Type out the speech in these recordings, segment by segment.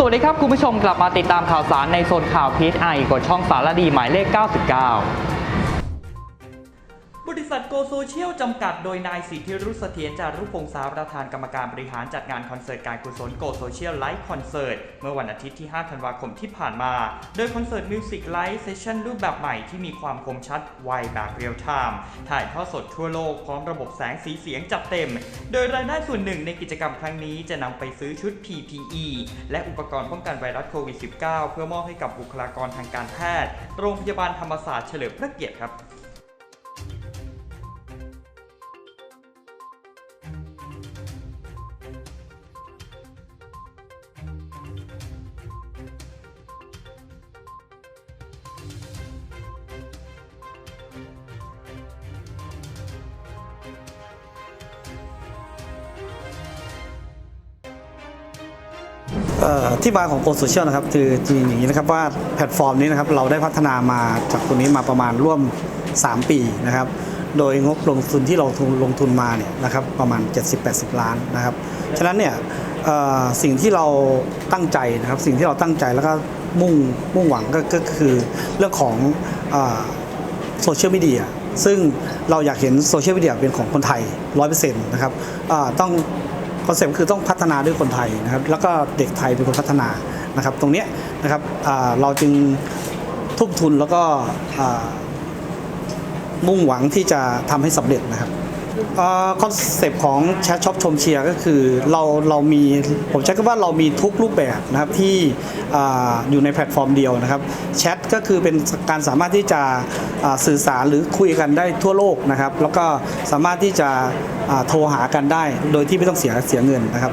สวัสดีครับคุณผู้ชมกลับมาติดตามข่าวสารในโซนข่าวพีไอกดช่องสารดีหมายเลข 99 ษัทโกโซเชียลจำกัดโดยนายสิทธิรุษเสถียรจารุพงษาประธานกรรมการบริหารจัดงานคอนเสิร์ตการกุศลโกโซเชียลไลฟ์คอนเสิร์ตเมื่อวันอาทิตย์ที่ 5 ธันวาคมที่ผ่านมา โดยคอนเสิร์ตมิวสิกไลฟ์เซสชั่นรูปแบบใหม่ที่มีความคมชัดไวแบบเรียลไทม์ถ่ายทอดสดทั่วโลกพร้อมระบบแสงสีเสียงจัดเต็ม โดยรายได้ส่วนหนึ่งในกิจกรรมครั้งนี้จะนำไปซื้อชุด PPE และอุปกรณ์ป้องกันไวรัสโควิด -19 เพื่อมอบให้กับบุคลากรทางการแพทย์ โรงพยาบาลธรรมศาสตร์เฉลิมพระเกียรติครับ ที่มาของโกลโซเชียลนะครับคือจริงอย่างนี้นะครับว่าแพลตฟอร์มนี้นะครับเราได้พัฒนามาจากตัวนี้มาประมาณร่วม 3 ปีนะครับ โดยงบลงทุนที่เราลงทุนมาเนี่ยนะครับประมาณ 70-80 ล้านนะครับ ฉะนั้นเนี่ยสิ่งที่เราตั้งใจนะครับสิ่งที่เราตั้งใจแล้วก็มุ่งมุ่งหวังก็กคือเรื่องของโซเชียลมีเดียซึ่งเราอยากเห็นโซเชียลมีเดียเป็นของคนไทย 100%นะครับต้อง คอนเซ็ปต์คือต้องพัฒนาด้วยคนไทยนะครับแล้วก็เด็กไทยเป็นคนพัฒนานะครับ ตรงนี้นะครับเราจึงทุ่มทุนแล้วก็มุ่งหวังที่จะทำให้สำเร็จนะครับคอนเซปต์ของแชทช็อปชมเชียร์ก็คือเราเรามีผมใช้คำว่าเรามีทุกรูปแบบนะครับที่ออยู่ในแพลตฟอร์มเดียวนะครับแชทก็คือเป็นการสามารถที่จะสื่อสารหรือคุยกันได้ทั่วโลกนะครับ แล้วก็สามารถที่จะ โทรหากันได้ โดยที่ไม่ต้องเสียเสียเงินนะครับ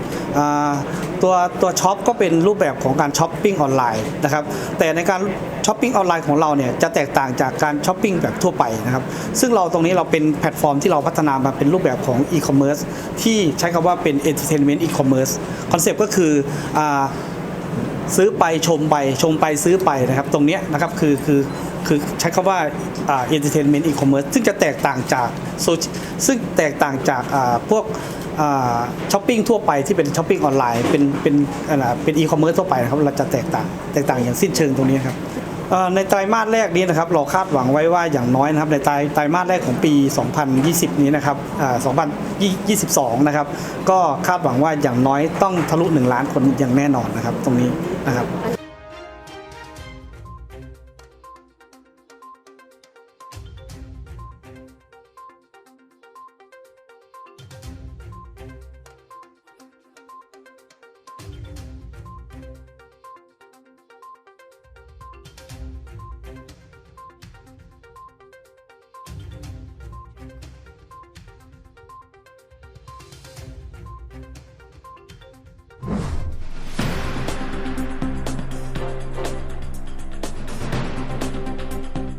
ตัวตัวช็อปก็เป็นรูปแบบของการช้อปปิ้งออนไลน์นะครับแต่ในการช้อปปิ้งออนไลน์ของเราเนี่ยจะแตกต่างจากการช้อปปิ้งแบบทั่วไปนะครับซึ่งเราตรงนี้เราเป็นแพลตฟอร์มที่เราพัฒนามาเป็นรูปแบบของอีคอมเมิร์ซที่ใช้คำว่าเป็น Entertainment E-commerce คอนเซปต์ก็คืออซื้อไปชมไปชมไปซื้อไปนะครับ ตรงเนี้ยนะครับคือคือ คือใช้คำว่าอ่า entertainment e-commerce ซึ่งจะแตกต่างจากโซซึ่งแตกต่างจากอ่าพวกช้อปปิ้งทั่วไปที่เป็นช้อปปิ้งออนไลน์เป็นเป็นอะไรเป็นอีคอมเมิร์ซทั่วไปนะครับเราจะแตกต่างแตกต่างอย่างสิ้นเชิงตรงนี้ครับในไตรมาสแรกนี้นะครับเราคาดหวังไว้ว่าอย่างน้อยนะครับในไตรไตรมาสแรกของปี 2020 นี้นะครับ2022 นะครับ ก็คาดหวังว่าอย่างน้อยต้องทะลุ 1 ล้านคนอย่างแน่นอนนะครับ ตรงนี้นะครับ